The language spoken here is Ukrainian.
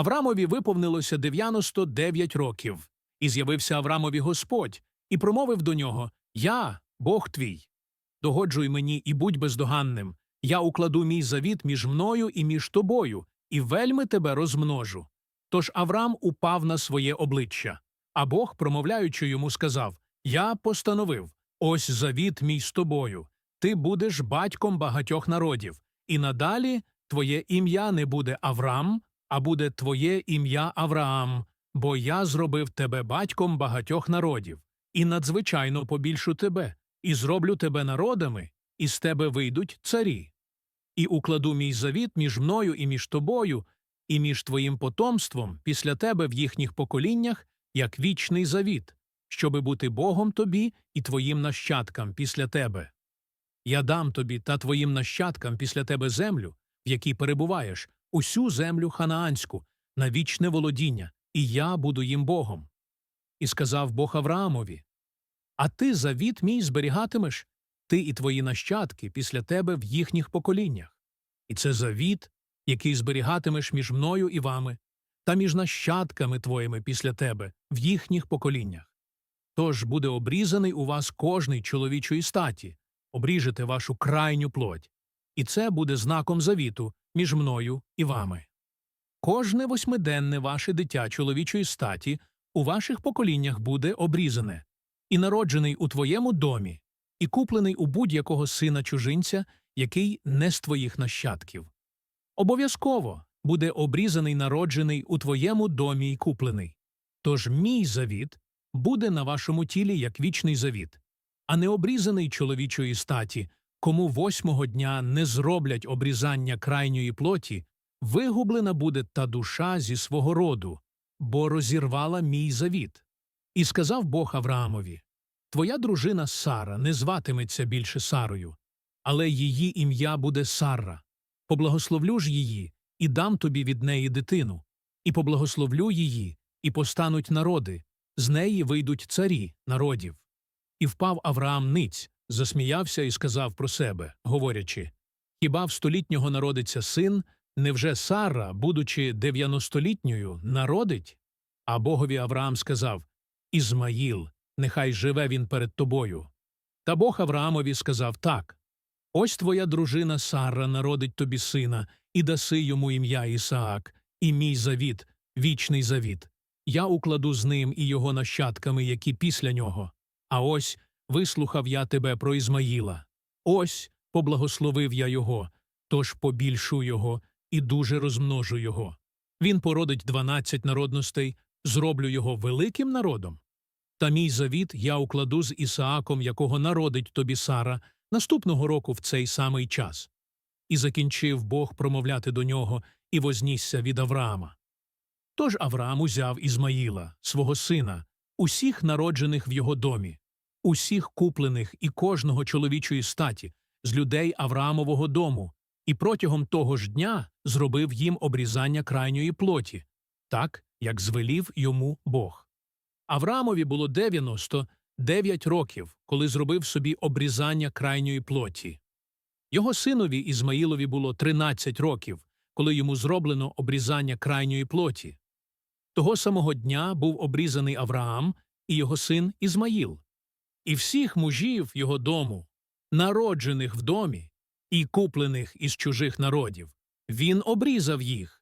Аврамові виповнилося 99 років, і з'явився Аврамові Господь, і промовив до нього Я, Бог твій. Догоджуй мені і будь бездоганним. Я укладу мій завіт між мною і між тобою, і вельми тебе розмножу. Тож Авраам упав на своє обличчя. А Бог, промовляючи йому, сказав Я постановив ось завіт мій з тобою. Ти будеш батьком багатьох народів, і надалі твоє ім'я не буде Авраам, а буде твоє ім'я Авраам, бо я зробив тебе батьком багатьох народів, і надзвичайно побільшу тебе, і зроблю тебе народами, і з тебе вийдуть царі. І укладу мій завіт між мною і між тобою, і між твоїм потомством після тебе в їхніх поколіннях, як вічний завіт, щоби бути Богом тобі і твоїм нащадкам після тебе. Я дам тобі та твоїм нащадкам після тебе землю, в якій перебуваєш, усю землю ханаанську, на вічне володіння, і я буду їм Богом. І сказав Бог Авраамові А ти завіт мій зберігатимеш, ти і твої нащадки після тебе в їхніх поколіннях. І це завіт, який зберігатимеш між мною і вами, та між нащадками твоїми після тебе в їхніх поколіннях. Тож буде обрізаний у вас кожний чоловічої статі, обріжете вашу крайню плоть, і це буде знаком завіту між мною і вами. Кожне восьмиденне ваше дитя чоловічої статі у ваших поколіннях буде обрізане, і народжений у твоєму домі, і куплений у будь-якого сина чужинця, який не з твоїх нащадків. Обов'язково буде обрізаний народжений у твоєму домі й куплений. Тож мій завіт буде на вашому тілі як вічний завіт, а не обрізаний чоловічої статі, кому восьмого дня не зроблять обрізання крайньої плоті, вигублена буде та душа зі свого роду, бо розірвала мій завіт. І сказав Бог Авраамові Твоя дружина Сара не зватиметься більше Сарою, але її ім'я буде Сарра. Поблагословлю ж її і дам тобі від неї дитину, і поблагословлю її, і постануть народи, з неї вийдуть царі народів. І впав Авраам ниць, засміявся і сказав про себе, говорячи Хіба в столітнього народиться син, невже Сара, будучи дев'яностолітньою, народить? А богові Авраам сказав Ізмаїл, нехай живе він перед тобою. Та Бог Авраамові сказав так Ось твоя дружина Сара народить тобі сина, і даси йому ім'я Ісаак, і мій завіт, вічний завіт. Я укладу з ним і його нащадками, які після нього. А ось вислухав я тебе про Ізмаїла. Ось поблагословив я його, тож побільшу його і дуже розмножу його. Він породить дванадцять народностей, зроблю його великим народом. Та мій завіт я укладу з Ісааком, якого народить тобі Сара, наступного року в цей самий час. І закінчив Бог промовляти до нього і вознісся від Авраама. Тож Авраам узяв Ізмаїла, свого сина, усіх народжених в його домі, усіх куплених і кожного чоловічої статі, з людей Авраамового дому, і протягом того ж дня зробив їм обрізання крайньої плоті, так, як звелів йому Бог. Авраамові було 99 років, коли зробив собі обрізання крайньої плоті. Його синові Ізмаїлові було 13 років, коли йому зроблено обрізання крайньої плоті. Того самого дня був обрізаний Авраам і його син Ізмаїл, і всіх мужів його дому, народжених в домі і куплених із чужих народів, він обрізав їх,